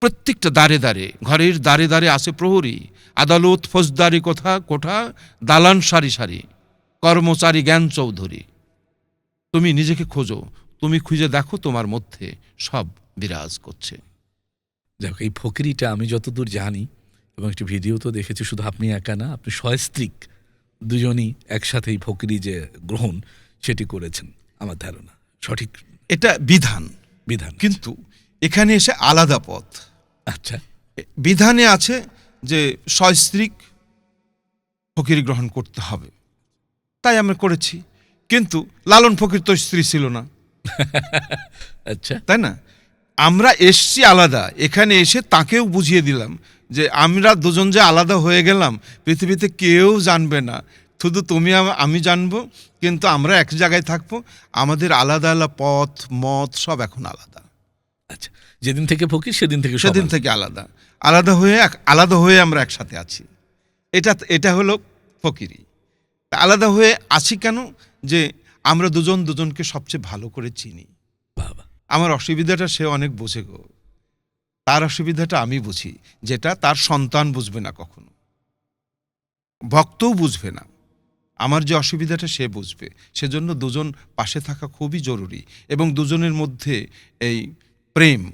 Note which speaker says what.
Speaker 1: প্রত্যেকটা দাঁড়ে দাঁড়ে ঘরের দাঁড়ে দাঁড়ে আসে প্রহরী। আদালত ফৌজদারি কোথা কোঠা দালান সারি সারি কর্মচারী জ্ঞান চৌধুরী। তুমি নিজেকে খোঁজো তুমি খুঁজে দেখো তোমার মধ্যে সব বিরাজ করছে।
Speaker 2: যাক এই ফকিরিটা আমি যতদূর জানি এবং একটি ভিডিও তো দেখেছি শুধু আপনি একা না আপনি সস্ত্রীক দুজনই একসাথে এই ফকিরি যে গ্রহণ সেটি করেছেন আমার ধারণা। সঠিক
Speaker 1: এটা বিধান।
Speaker 2: বিধান।
Speaker 1: কিন্তু এখানে এসে আলাদা পথ।
Speaker 2: আচ্ছা।
Speaker 1: বিধানে আছে যে সস্ত্রীক ফকির গ্রহণ করতে হবে। তাই আমরা করেছি। কিন্তু লালন ফকির তো স্ত্রী ছিল না।
Speaker 2: আচ্ছা।
Speaker 1: তাই না? আমরা এসছি আলাদা। এখানে এসে তাকেও বুঝিয়ে দিলাম যে আমরা দুজন যে আলাদা হয়ে গেলাম পৃথিবীতে কেউ জানবে না। শুধু তুমি আমি জানব কিন্তু আমরা এক জায়গায় থাকব। আমাদের আলাদা আলাদা পথ মত সব এখন আলাদা।
Speaker 2: আচ্ছা যেদিন থেকে ফকির সেদিন থেকে
Speaker 1: সেদিন থেকে আলাদা। আলাদা হয়ে আলাদা হয়ে আমরা একসাথে আছি। এটা এটা হলো ফকিরি। আলাদা হয়ে আছি কেন? যে আমরা দুজন দুজনকে সবচেয়ে ভালো করে চিনি।
Speaker 2: বাবা।
Speaker 1: আমার অসুবিধাটা সে অনেক বোঝে গো। তার অসুবিধাটা আমি বুঝি যেটা তার সন্তান বুঝবে না কখনো। ভক্তও বুঝবে না। আমার যে অসুবিধাটা সে বুঝবে। সেজন্য দুজন পাশে থাকা খুবই জরুরি এবং দুজনের মধ্যে এই primo.